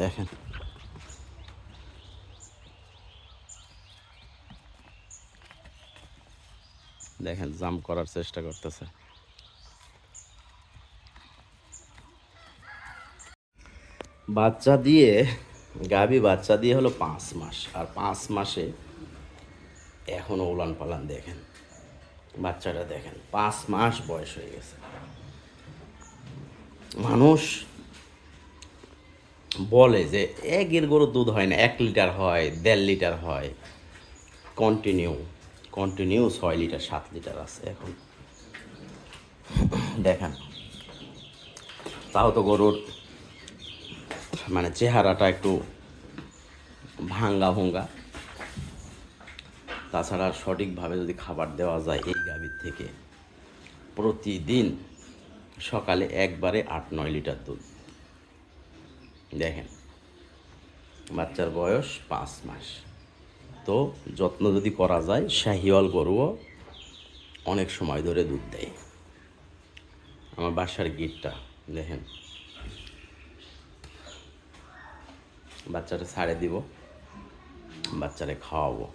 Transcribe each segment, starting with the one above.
দেখেন। দেখেন জাম্প করার চেষ্টা করতেছে। বাচ্চা দিয়ে, গাভী বাচ্চা দিয়ে হলো পাঁচ মাস। আর পাঁচ মাসে এখনও উলান পালান দেখেন। বাচ্চাটা দেখেন, পাঁচ মাস বয়স হয়ে গেছে। মানুষ বলে যে একের গরুর দুধ হয় না, এক লিটার হয়, দেড় লিটার হয়। কন্টিনিউ কন্টিনিউ ছয় লিটার, সাত লিটার আছে এখন। দেখেন, তাও তো গরুর মানে চেহারাটা একটু ভাঙ্গা ভঙ্গা। তাছাড়া সঠিকভাবে যদি খাবার দেওয়া যায় এই গাভীর থেকে, প্রতিদিন সকালে একবারে আট নয় লিটার দুধ। দেখেন, বাচ্চার বয়স পাঁচ মাস। তো যত্ন যদি করা যায়, শাহিওয়াল গরুও অনেক সময় ধরে দুধ দেয়। আমার বাসার গিটটা, দেখেন। বাচ্চাটা ছাড়ে দিব, বাচ্চারে খাওয়াবো।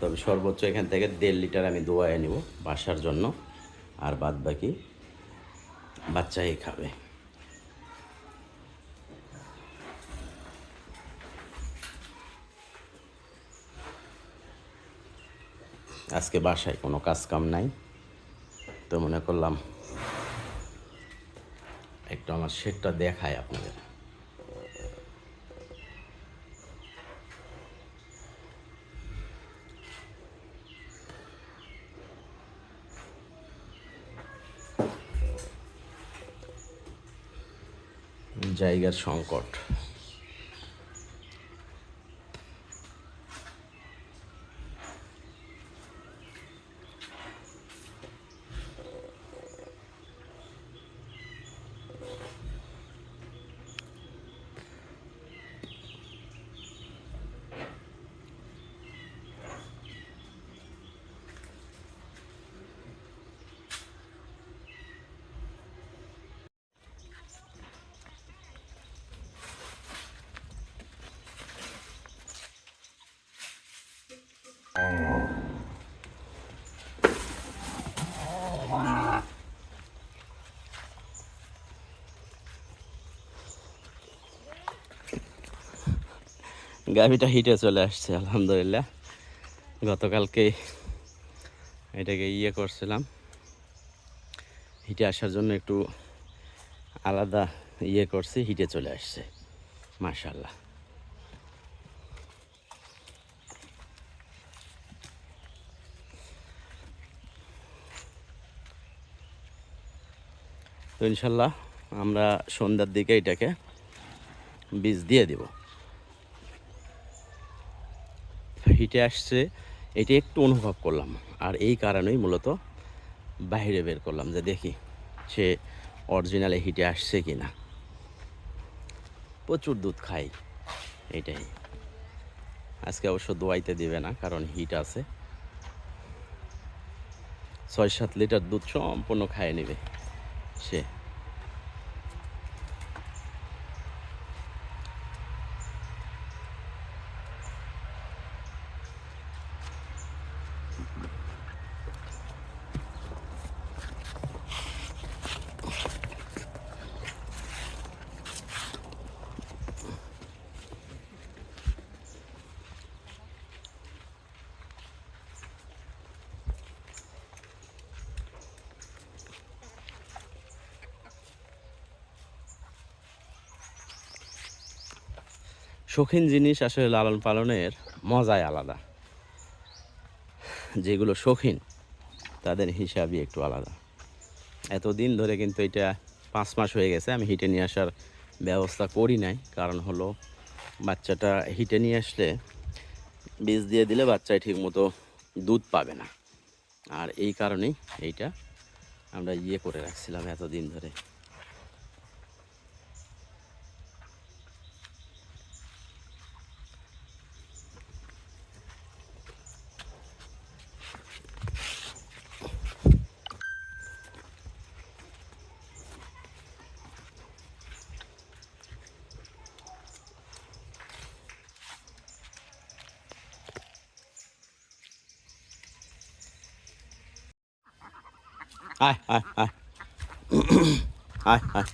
তবে সর্বোচ্চ এখান থেকে দেড় লিটার আমি দোয়ায় নিব বাসার জন্য। আর বাদ বাকি বাচ্চাই খাবে। আজকে বাসায় কোনো কাজ কাম নাই, তো মনে করলাম একটু আমার সেটটা দেখায় আপনাদের। জায়গার সংকট। গাভিটা হিটে চলে আসছে, আলহামদুলিল্লাহ। গতকালকে এটাকে ইয়ে করছিলাম। হিটে আসার জন্য একটু আলাদা ইয়ে করছি, হিটে চলে আসছে মাশাল্লাহ তো ইনশাল্লাহ আমরা সন্ধ্যার দিকে এটাকে বীজ দিয়ে দিব। হিটে আসছে, এটি একটু অনুভব করলাম আর এই কারণেই মূলত বাইরে বের করলাম যে দেখি সে অরিজিনালে হিটে আসছে কি না প্রচুর দুধ খাই, এটাই। আজকে অবশ্য দোয়াইতে দিবে না, কারণ হিট আছে। ছয় সাত লিটার দুধ সম্পূর্ণ খায় নেবে। সে শৌখিন জিনিস আসলে লালন পালনের মজাই আলাদা। যেগুলো শৌখিন, তাদের হিসাবই একটু আলাদা। এতদিন ধরে কিন্তু এটা পাঁচ মাস হয়ে গেছে, আমি হিটে নিয়ে আসার ব্যবস্থা করি নাই। কারণ হলো, বাচ্চাটা হিটে নিয়ে আসলে বীজ দিয়ে দিলে বাচ্চায় ঠিকমতো দুধ পাবে না। আর এই কারণেই এইটা আমরা ইয়ে করে রাখছিলাম এতদিন ধরে। আয় আয় আয় আয় আয়